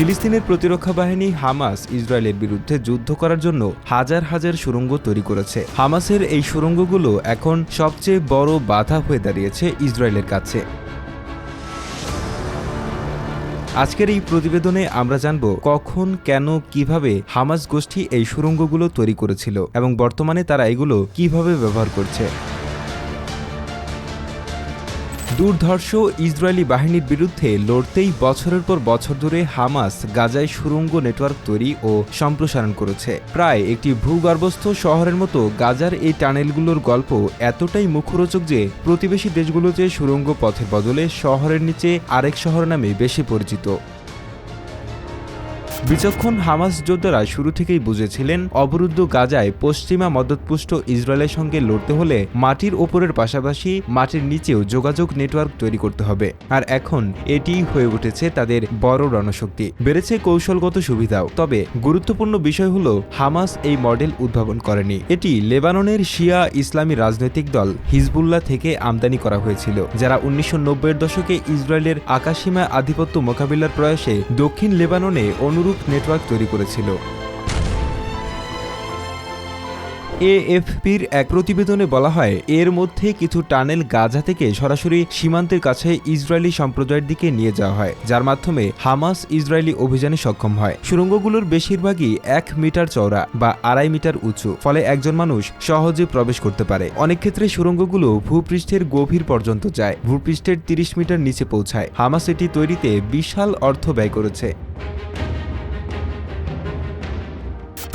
ফিলিস্তিনের প্রতিরক্ষা বাহিনী হামাস ইসরায়েলের বিরুদ্ধে যুদ্ধ করার জন্য হাজার হাজার সুড়ঙ্গ তৈরি করেছে। হামাসের এই সুড়ঙ্গগুলো এখন সবচেয়ে বড় বাধা হয়ে দাঁড়িয়েছে ইসরায়েলের কাছে। আজকের এই প্রতিবেদনে আমরা জানব কখন, কেন, কীভাবে হামাস গোষ্ঠী এই সুড়ঙ্গগুলো তৈরি করেছিল এবং বর্তমানে তারা এগুলো কীভাবে ব্যবহার করছে। দুর্ধর্ষ ইসরায়েলি বাহিনীর বিরুদ্ধে লড়তেই বছরের পর বছর ধরে হামাস গাজায় সুরঙ্গ নেটওয়ার্ক তৈরি ও সম্প্রসারণ করেছে। প্রায় একটি ভূগর্ভস্থ শহরের মতো গাজার এই টানেলগুলোর গল্প এতটাই মুখরোচক যে প্রতিবেশী দেশগুলোতে সুরঙ্গ পথের বদলে শহরের নিচে আরেক শহর নামে বেশি পরিচিত। বিচক্ষণ হামাস যোদ্ধারা শুরু থেকেই বুঝেছিলেন, অবরুদ্ধ গাজায় পশ্চিমা মদতপুষ্ট ইসরায়েলের সঙ্গে লড়তে হলে মাটির ওপরের পাশাপাশি মাটির নিচেও যোগাযোগ নেটওয়ার্ক তৈরি করতে হবে। আর এখন এটিই হয়ে উঠেছে তাদের বড় রণশক্তি। বেড়েছে কৌশলগত সুবিধাও। তবে গুরুত্বপূর্ণ বিষয় হল, হামাস এই মডেল উদ্ভাবন করেনি। এটি লেবাননের শিয়া ইসলামী রাজনৈতিক দল হিজবুল্লাহ থেকে আমদানি করা হয়েছিল, যারা উনিশশো দশকে ইসরায়েলের আকাশসীমা আধিপত্য মোকাবিলার প্রয়াসে দক্ষিণ লেবাননে অনুরূপ নেটওয়ার্ক তৈরি করেছিল। এএফপির এক প্রতিবেদনে বলা হয়, এর মধ্যে কিছু টানেল গাজা থেকে সরাসরি সীমান্তের কাছে ইসরায়েলি সম্প্রদায়ের দিকে নিয়ে যাওয়া হয়, যার মাধ্যমে হামাস ইসরায়েলি অভিযানে সক্ষম হয়। সুড়ঙ্গগুলোর বেশিরভাগই এক মিটার চওড়া বা আড়াই মিটার উঁচু, ফলে একজন মানুষ সহজে প্রবেশ করতে পারে। অনেক ক্ষেত্রে সুড়ঙ্গগুলো ভূপৃষ্ঠের গভীর পর্যন্ত যায়, ভূপৃষ্ঠের তিরিশ মিটার নিচে পৌঁছায়। হামাস এটি তৈরিতে বিশাল অর্থ ব্যয় করেছে।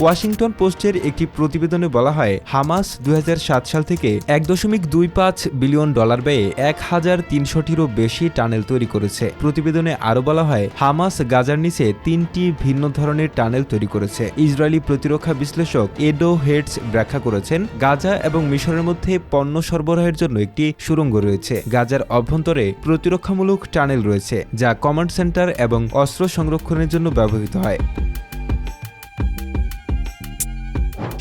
ওয়াশিংটন পোস্টের একটি প্রতিবেদনে বলা হয়, হামাস দু হাজার সাত সাল থেকে এক দশমিক দুই পাঁচ বিলিয়ন ডলার ব্যয়ে এক হাজার তিনশোটিরও বেশি টানেল তৈরি করেছে। প্রতিবেদনে আরও বলা হয়, হামাস গাজার নিচে তিনটি ভিন্ন ধরনের টানেল তৈরি করেছে। ইসরায়েলি প্রতিরক্ষা বিশ্লেষক এডো হেডস ব্যাখ্যা করেছেন, গাজা এবং মিশরের মধ্যে পণ্য সরবরাহের জন্য একটি সুড়ঙ্গ রয়েছে। গাজার অভ্যন্তরে প্রতিরক্ষামূলক টানেল রয়েছে, যা কমান্ড সেন্টার এবং অস্ত্র সংরক্ষণের জন্য ব্যবহৃত হয়।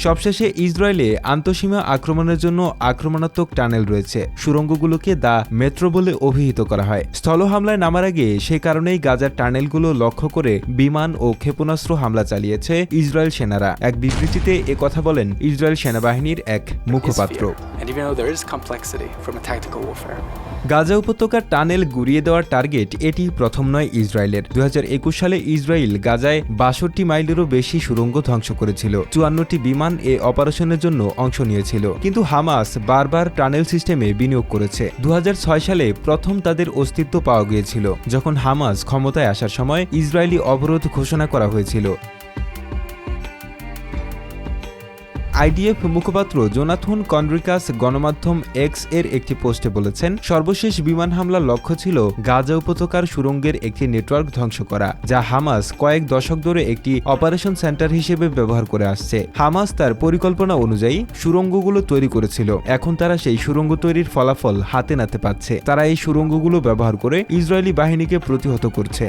সবশেষে ইসরায়েলে আন্তঃসীমা আক্রমণের জন্য আক্রমণাত্মক টানেল রয়েছে। সুড়ঙ্গগুলোকে দা মেট্রো বলে অভিহিত করা হয়। স্থল হামলায় নামার আগে সে কারণেই গাজার টানেলগুলো লক্ষ্য করে বিমান ও ক্ষেপণাস্ত্র হামলা চালিয়েছে ইসরায়েল সেনারা। এক বিবৃতিতে কথা বলেন ইসরায়েল সেনাবাহিনীর এক মুখপাত্র। গাজা উপত্যকার টানেল গুড়িয়ে দেওয়ার টার্গেট এটি প্রথম নয় ইসরায়েলের। দুহাজার একুশ সালে ইসরায়েল গাজায় বাষট্টি মাইলেরও বেশি সুড়ঙ্গ ধ্বংস করেছিল। চুয়ান্নটি বিমান এ অপারেশনের জন্য অংশ নিয়েছিল। কিন্তু হামাস বারবার টানেল সিস্টেমে বিনিয়োগ করেছে। দুহাজার ছয় সালে প্রথম তাদের অস্তিত্ব পাওয়া গিয়েছিল, যখন হামাস ক্ষমতায় আসার সময় ইসরায়েলি অবরোধ ঘোষণা করা হয়েছিল। আইডিএফ মুখপাত্র জোনাথন কনরিকাস গণমাধ্যম এক্সের একটি পোস্টে বলেছেন, সর্বশেষ বিমান হামলার লক্ষ্য ছিল গাজা উপত্যকার সুরঙ্গের একটি নেটওয়ার্ক ধ্বংস করা, যা হামাস কয়েক দশক ধরে একটি অপারেশন সেন্টার হিসেবে ব্যবহার করে আসছে। হামাস তার পরিকল্পনা অনুযায়ী সুরঙ্গগুলো তৈরি করেছিল। এখন তারা সেই সুরঙ্গ তৈরির ফলাফল হাতে নাতে পাচ্ছে। তারা এই সুরঙ্গগুলো ব্যবহার করে ইসরায়েলি বাহিনীকে প্রতিহত করছে।